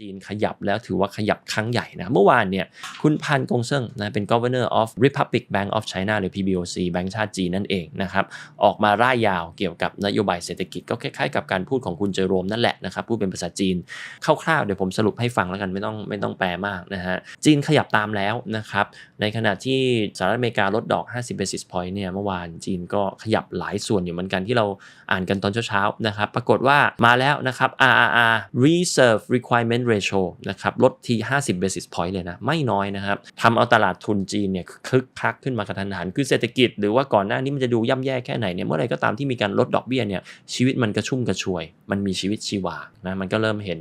จีนขยับแล้วถือว่าขยับครั้งใหญ่นะ เมื่อวานเนี่ยคุณพันกงเซิงนะเป็น Governor of Republic Bank of China หรือ PBOC แบงก์ชาติจีนนั่นเองนะครับออกมาร่ายยาวเกี่ยวกับนโยบายเศรษฐกิจก็คล้ายๆกับการพูดของคุณเจอโรมนั่นแหละนะครับพูดเป็นภาษาจีนคร่าวๆเดี๋ยวผมสรุปให้ฟังแล้วกันไม่ต้องไม่ต้องแปลมากนะฮะจีนขยับตามแล้วนะครับในขณะที่สหรัฐอเมริกาลดดอก 50 basis point เนี่ยเมื่อวานจีนก็ขยับหลายส่วนอยู่เหมือนกันที่เราอ่านกันตอนเช้าๆนะครับปรากฏว่ามาแล้วนะครับ RRR Reserve Requirement Ratio นะครับลดที 50 basis point เลยนะ ไม่น้อยนะครับทำเอาตลาดทุนจีนเนี่ยคึกคักขึ้นมากระทันหัน คือเศรษฐกิจหรือว่าก่อนหน้านี้มันจะดูย่ำแย่แค่ไหนเนี่ยเมื่อไรก็ตามที่มีการลดดอกเบี้ยเนี่ยชีวิตมันกระชุ่มกระชวย มันมีชีวิตชีวานะมันก็เริ่มเห็น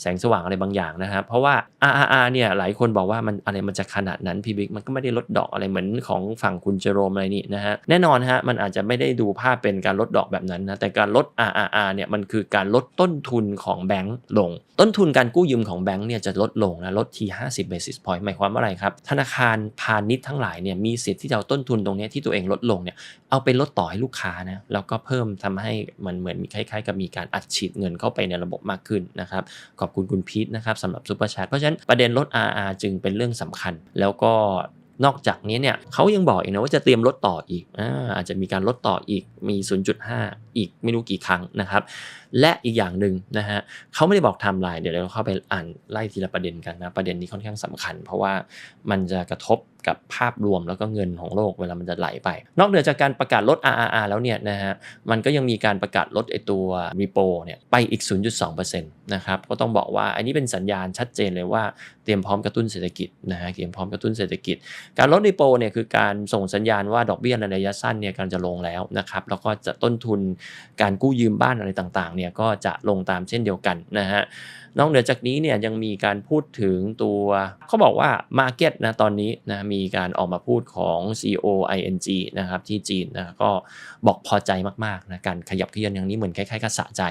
แสงสว่างอะไรบางอย่างนะครับ เพราะว่า RRR เนี่ยหลายคนบอกว่ามันอะไรมันจะขนาดนั้นพี่บิ๊กมันก็ไม่ได้ลดดอกอะไรเหมือนของฝั่งคุณเจอโรมอะไรนี่นะฮะแน่นอนฮะมันอาจจะไม่ได้ดูภาพเป็นการลดดอกแบบนั้นนะแต่การลด RRR เนี่ยมันคือการลดต้นทุนของแบงก์ลง ต้นทุนการกูู้้ยืมของแบงก์เนี่ยจะลดลงนะลดที 50 basis point หมายความว่าอะไรครับ ธนาคารพาณิชย์ทั้งหลายเนี่ยมีสิทธิ์ที่จะเอาต้นทุนตรงนี้ที่ตัวเองลดลงเนี่ยเอาไปลดต่อให้ลูกค้านะแล้วก็เพิ่มทำให้มันเหมือนมีคล้ายๆ กับมีการอัดฉีดเงินเข้าไปในระบบมากขึ้นนะครับขอบคุณคุณพีทนะครับสำหรับซูเปอร์แชทเพราะฉะนั้นประเด็นลด RR จึงเป็นเรื่องสำคัญ แล้วก็ นอกจากนี้เนี่ยเขายังบอกอีกนะว่าจะเตรียมลดต่ออีกอาจจะมีการลดต่ออีกมี 0.5 อีกไม่รู้กี่ครั้งนะครับ และอีกอย่างหนึ่งนะฮะเขาไม่ได้บอกไทม์ไลน์เดี๋ยวเราเข้าไปอ่านไล่ทีละประเด็นกันนะประเด็นนี้ค่อนข้างสำคัญ เพราะว่ามันจะกระทบกับภาพรวมแล้วก็เงินของโลกเวลามันจะไหลไป นอกเหนือจากการประกาศลด RRR แล้วเนี่ยนะฮะมันก็ยังมีการประกาศลดไอตัว repo เนี่ยไปอีก 0.2%นะครับก็ต้องบอกว่าอันนี้เป็นสัญญาณชัดเจนเลยว่าเตรียมพร้อมกระตุ้นเศรษฐกิจนะฮะเตรียมพร้อมกระตุ้นเศรษฐกิจ การลด repo เนี่ยคือการส่งสัญญาณว่าดอกเบี้ยในระยะสั้นเนี่ยกำลังจะลงแล้วนะครับแล้วก็จะต้นทุนการกู้ยืมบ้านอะไรต่างๆเนี่ยก็จะลงตามเช่นเดียวกันนะฮะนอกเหนือจากนี้เนี่ยยังมีการพูดถึงตัวเขาบอกว่า Market นะตอนนี้นะมีการออกมาพูดของ CEO ING นะครับที่จีนนะก็บอกพอใจมากๆนะการขยับเขยือนอย่างนี้เหมือนคล้ายๆกับสะใจ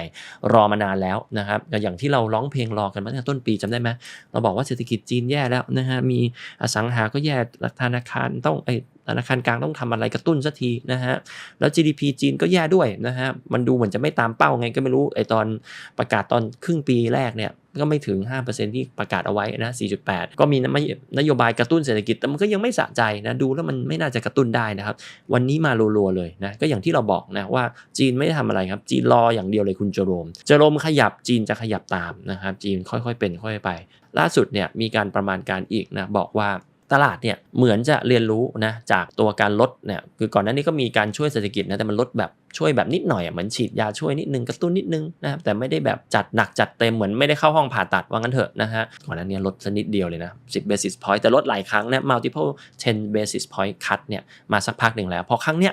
รอมานานแล้วนะครับอย่างที่เราร้องเพลงรอกันมาตั้งแต่ต้นปีจำได้ไหมเราบอกว่าเศรษฐกิจจีนแย่แล้วนะฮะมีอสังหาก็แย่ธนาคารต้องไอ ธนาคารกลางต้องทำอะไรกระตุ้นสักทีนะฮะแล้ว GDP จีนก็แย่ด้วยนะฮะมันดูเหมือนจะไม่ตามเป้าไงก็ไม่รู้ไอตอนประกาศตอนครึ่งปีแรกเนี่ยก็ไม่ถึง 5%ที่ประกาศเอาไว้นะ 4.8 ก็มีนโยบายกระตุ้นเศรษฐกิจ แต่มันก็ยังไม่สะใจนะ ดูแล้วมันไม่น่าจะกระตุ้นได้นะครับ วันนี้มารัวๆเลยนะ ก็อย่างที่เราบอกนะว่าจีนไม่ได้ทำอะไรครับ จีนรออย่างเดียวเลยคุณเจโรม เจโรมขยับจีนจะขยับตามนะครับ จีนค่อยๆเป็นค่อยๆไป ล่าสุดเนี่ยมีการประมาณการอีกนะบอกว่า ตลาดเนี่ยเหมือนจะเรียนรู้นะจากตัวการลดเนี่ยคือก่อนหน้านี้ก็มีการช่วยเศรษฐกิจนะแต่มันลดแบบช่วยแบบนิดหน่อยเหมือนฉีดยาช่วยนิดนึงกระตุ้นนิดนึงนะครับแต่ไม่ได้แบบจัดหนักจัดเต็มเหมือนไม่ได้เข้าห้องผ่าตัดว่างั้นเถอะนะฮะก่อนหน้านี้ลดสนิดเดียวเลยนะ 10 basis point แต่ลดหลายครั้งนะ multiple 10 basis point cut เนี่ยมาสักพักหนึ่งแล้ว พอครั้งเนี้ย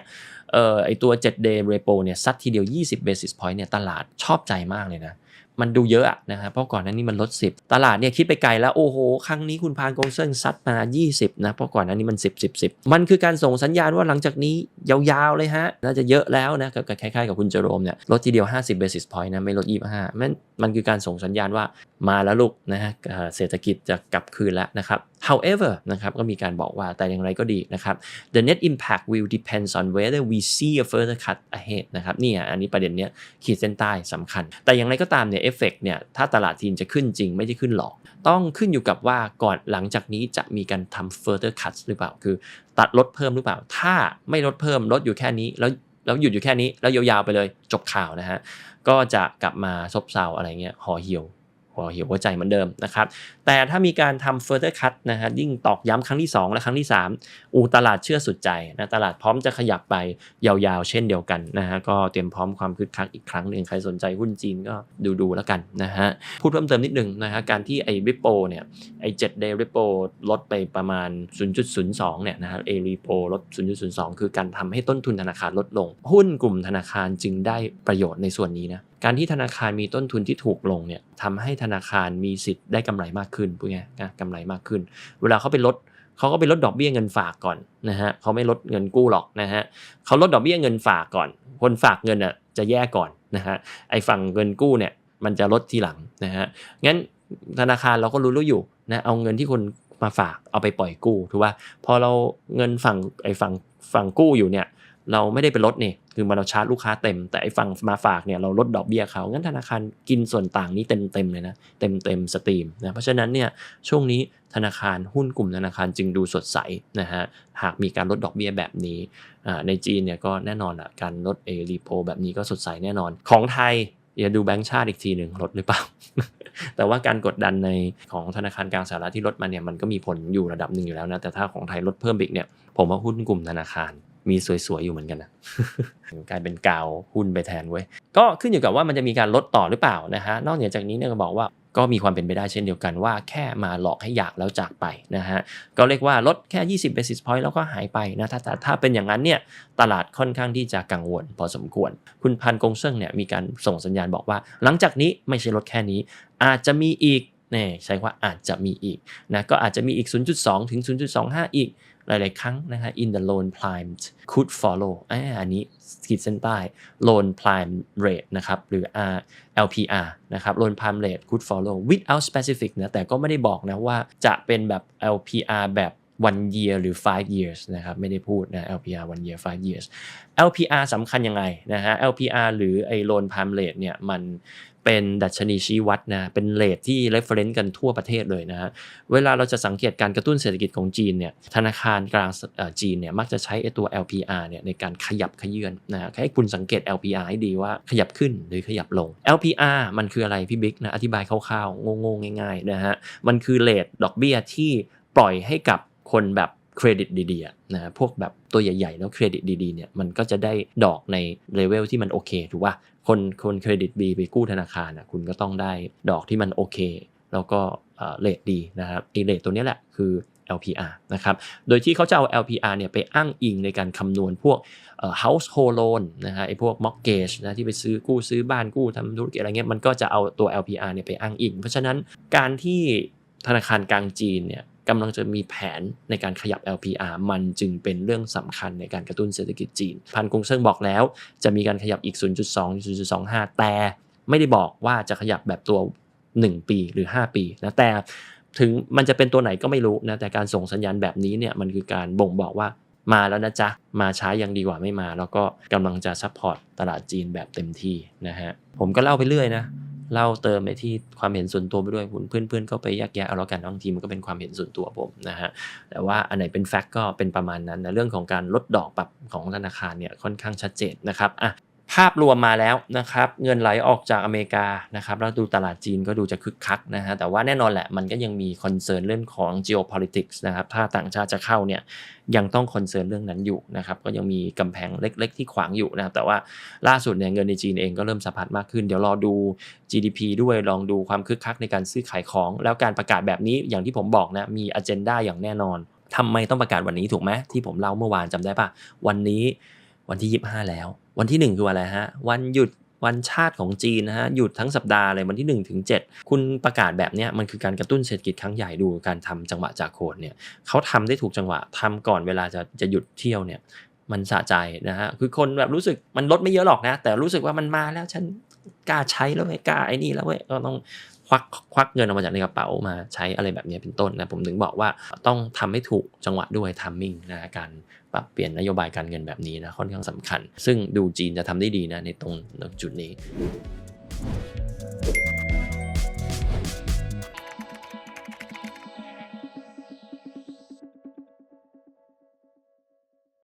เอ่อไอตัว 7 day repo เนี่ยซัดทีเดียว 20 basis point เนี่ยตลาดชอบใจมากเลยนะ มันดูเยอะอะนะฮะเพราะก่อนนั้นนี้มันลด 10 ตลาดเนี่ยคิดไปไกลแล้วโอ้โห ครั้งนี้คุณพานกงเซิงซัดมา 20 นะ เพราะก่อนนั้นนี้มัน 10 10 10 มันคือการส่งสัญญาณว่าหลังจากนี้ยาวๆเลยฮะ น่าจะเยอะแล้วนะกับคล้ายๆกับคุณเจอโรมเนี่ยลดทีเดียว 50 basis point นะ ไม่ลด 25มันมันคือการส่งสัญญาณว่ามาแล้วลูกนะฮะเศรษฐกิจจะกลับคืนแล้วนะครับ however นะครับก็มีการบอกว่าแต่อย่างไรก็ดีนะครับ the net impact will depends on whether we see a further cut ahead นะครับนี่อันนี้ประเด็นเนี้ยขีดเส้นใต้สำคัญ แต่อย่างไรก็ตามเนี่ยเอฟเฟกเนี่ยถ้าตลาดจีนจะขึ้นจริงไม่ได้ขึ้นหรอก ต้องขึ้นอยู่กับว่าก่อนหลังจากนี้จะมีการทำ further cuts หรือเปล่า คือตัดลดเพิ่มหรือเปล่า ถ้าไม่ลดเพิ่มลดอยู่แค่นี้แล้วแล้วหยุดอยู่แค่นี้แล้วยาวๆไปเลยจบข่าวนะฮะก็จะกลับมาซบเซาอะไรเงี้ยห่อเหี่ยว หัวเหี่ยวหัวใจเหมือนเดิมนะครับแต่ถ้ามีการทำ further cut นะฮะยิ่งตอกย้ำครั้งที่ 2 และครั้งที่ 3 อูตลาดเชื่อสุดใจนะตลาดพร้อมจะขยับไปยาวๆ เช่นเดียวกันนะฮะก็เตรียมพร้อมความคึกคักอีกครั้งหนึ่งใครสนใจหุ้นจีนก็ดูๆแล้วกันนะฮะพูดเพิ่มเติมนิดนึงนะฮะการที่ไอ้ repo เนี่ยไอ้7 day repo ลดไปประมาณ 0.02เนี่ยนะฮะ a repo ลด 0.02 คือการทำให้ต้นทุนธนาคารลดลง หุ้นกลุ่มธนาคารจึงได้ประโยชน์ในส่วนนี้นะการที่ธนาคารมีต้นทุนที่ถูกลงเนี่ยทำให้ธนาคารมีสิทธิ์ได้กำไรมากขึ้นพูดง่ายนะกำไรมากขึ้น เวลาเขาไปลดเขาก็ไปลดดอกเบี้ยเงินฝากก่อนนะฮะเขาไม่ลดเงินกู้หรอกนะฮะเขาลดดอกเบี้ยเงินฝากก่อน คนฝากเงินอะจะแย่ก่อนนะฮะไอ้ฝั่งเงินกู้เนี่ยมันจะลดทีหลังนะฮะงั้นธนาคารเราก็รู้รู้อยู่นะเอาเงินที่คนมาฝากเอาไปปล่อยกู้ถูกป่ะพอเราเงินฝั่งไอ้ฝั่งฝั่งกู้อยู่เนี่ย เราไม่ได้ไปลดนี่คือมาเราชาร์จลูกค้าเต็ม แต่ไอ้ฝั่งมาฝากเนี่ยเราลดดอกเบี้ยเขางั้นธนาคารกินส่วนต่างนี้เต็มเต็มเลยนะเต็มเต็มสตรีมนะเพราะฉะนั้นเนี่ยช่วงนี้ธนาคารหุ้นกลุ่มธนาคารจึงดูสดใสนะฮะหากมีการลดดอกเบี้ยแบบนี้ในจีนเนี่ยก็แน่นอนอะการลดเอรีโพแบบนี้ก็สดใสแน่นอน ของไทยอย่าดูแบงก์ชาติอีกทีหนึ่งลดหรือเปล่า แต่ว่าการกดดันในของธนาคารกลางสหรัฐที่ลดมาเนี่ยมันก็มีผลอยู่ระดับหนึ่งอยู่แล้วนะ แต่ถ้าของไทยลดเพิ่มอีกเนี่ย ผมว่าหุ้นกลุ่มธนาคาร มีสวยๆอยู่เหมือนกันนะกลายเป็นกาวหุ้นไปแทนเว้ยก็ขึ้นอยู่กับว่ามันจะมีการลดต่อหรือเปล่านะฮะนอกเหนือจากนี้เนี่ยก็บอกว่าก็มีความเป็นไปได้เช่นเดียวกันว่าแค่มาหลอกให้อยากแล้วจากไปนะฮะก็เรียกว่าลดแค่ 20 basis point แล้วก็หายไปนะถ้าถ้าเป็นอย่างนั้นเนี่ยตลาดค่อนข้างที่จะกังวลพอสมควร คุณพันกงเซิงเนี่ยมีการส่งสัญญาณบอกว่า หลังจากนี้ไม่ใช่ลดแค่นี้ อาจจะมีอีก นี่ใช้ว่าอาจจะมีอีกนะก็อาจจะมีอีก 0.2 ถึง 0.25 อีกหลาย ๆ ครั้งนะฮะ in the loan prime could follow อันนี้ขีดเส้นใต้ loan prime rate นะครับ หรือ R LPR นะครับ loan prime rate could follow without specific นะแต่ก็ไม่ได้บอกนะว่าจะเป็นแบบ LPR แบบ one year หรือ five years นะครับไม่ได้พูดนะ LPR one year five years LPR สำคัญยังไงนะฮะ LPR หรือไอ้ loan prime rate เนี่ยมันเป็นดัชนีชี้วัดนะเป็นเลทที่ reference กันทั่วประเทศเลยนะฮะเวลาเราจะสังเกตการกระตุ้นเศรษฐกิจของจีนเนี่ยธนาคารกลางจีนเนี่ยมักจะใช้ไอตัว LPR เนี่ยในการขยับขยื่นนะฮะให้คุณสังเกต LPR ให้ดีว่าขยับขึ้นหรือขยับลง LPR มันคืออะไรพี่บิ๊กนะอธิบายคร่าวๆโง่ๆง่ายๆนะฮะมันคือเลทดอกเบี้ยที่ปล่อยให้กับ คนแบบเครดิตดีๆนะฮะพวกแบบตัวใหญ่ๆ แล้วเครดิตดีๆเนี่ยมันก็จะได้ดอกในเลเวลที่มันโอเคถูกป่ะคนคนเครดิตดีไปกู้ธนาคารอะคุณก็ต้องได้ดอกที่มันโอเค แล้วก็เลทดีนะครับไอเลทตัวนี้แหละคือ LPR นะครับ โดยที่เขาจะเอา LPR เนี่ยไปอ้างอิงในการคำนวณพวกเอ่อ household loan นะฮะไอพวก mortgage นะที่ไปซื้อกู้ซื้อบ้านกู้ทำธุรกิจอะไรเงี้ยมันก็จะเอาตัว LPR เนี่ยไปอ้างอิง เพราะฉะนั้นการที่ธนาคารกลางจีนเนี่ย กำลังจะมีแผนในการขยับ LPR มันจึงเป็นเรื่องสำคัญในการกระตุ้นเศรษฐกิจจีน พันกงเซิงบอกแล้ว จะมีการขยับอีก 0.2 0.25 แต่ไม่ได้บอกว่าจะขยับแบบตัว 1 ปีหรือ 5 ปีนะแต่ถึงมันจะเป็นตัวไหนก็ไม่รู้นะแต่การส่งสัญญาณแบบนี้เนี่ยมันคือการบ่งบอกว่ามาแล้วนะจ๊ะ มาช้ายังดีกว่าไม่มา แล้วก็กำลังจะซัพพอร์ตตลาดจีนแบบเต็มที่นะฮะ ผมก็เล่าไปเรื่อยนะ เล่าเติมไปที่ความเห็นส่วนตัวไปด้วยคุณเพื่อนๆก็ไปแยกแยะเอาแล้วกันบางทีมันก็เป็นความเห็นส่วนตัวผมนะฮะแต่ว่าอันไหนเป็นแฟกต์ก็เป็นประมาณนั้นนะเรื่องของการลดดอกปรับของธนาคารเนี่ยค่อนข้างชัดเจนนะครับอะ ภาพรวมมาแล้วนะครับเงินไหลออกจากอเมริกานะครับแล้วดูตลาดจีนก็ดูจะคึกคักนะฮะแต่ว่าแน่นอนแหละมันก็ยังมีคอนเซิร์นเรื่องของ geopolitics นะครับถ้าต่างชาติจะเข้าเนี่ยยังต้องคอนเซิร์นเรื่องนั้นอยู่นะครับก็ยังมีกำแพงเล็ก ๆ ที่ขวางอยู่นะครับแต่ว่าล่าสุดเนี่ยเงินในจีนเองก็เริ่มสะพัดมากขึ้น เดี๋ยวรอดู GDP ด้วยลองดูความคึกคักในการซื้อขายของ แล้วการประกาศแบบนี้อย่างที่ผมบอกนะมีอ g e n d a อย่างแน่นอนทำไมต้องประกาศวันนี้ถูกไหมที่ผมเล่าเมื่อวานจำได้ปะวันนี้ วันที่ 25 แล้ว วันที่ 1 คืออะไรฮะ วันหยุดวันชาติของจีนนะฮะหยุดทั้งสัปดาห์เลยวันที่1ถึง7คุณประกาศแบบเนี้ยมันคือการกระตุ้นเศรษฐกิจครั้งใหญ่ดูการทำจังหวะจากโคนเนี่ยเขาทำได้ถูกจังหวะทำก่อนเวลาจะจะหยุดเที่ยวเนี่ยมันสะใจนะฮะคือคนแบบรู้สึกมันลดไม่เยอะหรอกนะ แต่รู้สึกว่ามันมาแล้วฉันกล้าใช้แล้วเว้ยกล้าไอ้นี่แล้วเว้ยก็ต้อง ควักควักเงินออกมาจากในกระเป๋ามาใช้อะไรแบบนี้เป็นต้นนะผมถึงบอกว่าต้องทำให้ถูกจังหวะด้วยทัมมิ่งนะการปรับเปลี่ยนนโยบายการเงินแบบนี้นะค่อนข้างสำคัญ ซึ่งดูจีนจะทำได้ดีนะในตรงจุดนี้